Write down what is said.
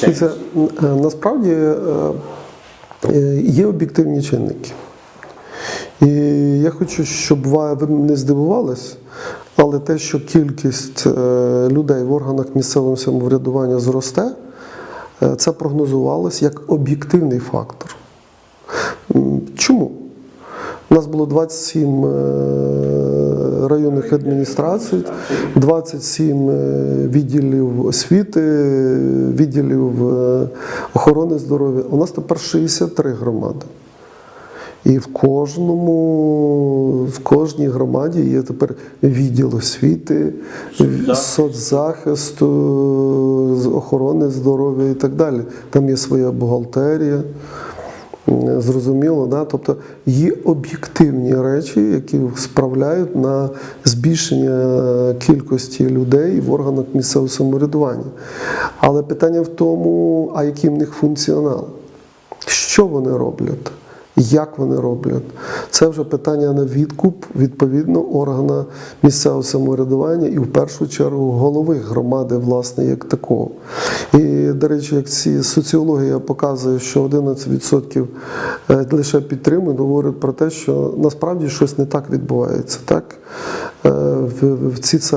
Це насправді е, е, є об'єктивні чинники. І я хочу, щоб ви не здивувались, але те, що кількість е, людей в органах місцевого самоврядування зросте, е, це прогнозувалось як об'єктивний фактор. Чому? У нас було 27 е, районних адміністрацій, 27 е, відділів освіти, відділів е, охорони здоров'я. У нас тепер 63 громади. І в кожному, в кожній громаді є тепер відділ освіти, соцзахисту, охорони здоров'я і так далі. Там є своя бухгалтерія. Зрозуміло, да? тобто є об'єктивні речі, які справляють на збільшення кількості людей в органах місцевого самоврядування. Але питання в тому, а який в них функціонал? Що вони роблять? Як вони роблять? Це вже питання на відкуп відповідно органа місцевого самоврядування і в першу чергу голови громади, власне, як такого. І, до речі, як ці соціологія показує, що 11% е, лише підтримують, говорить про те, що насправді щось не так відбувається. Так? Е, В, ці це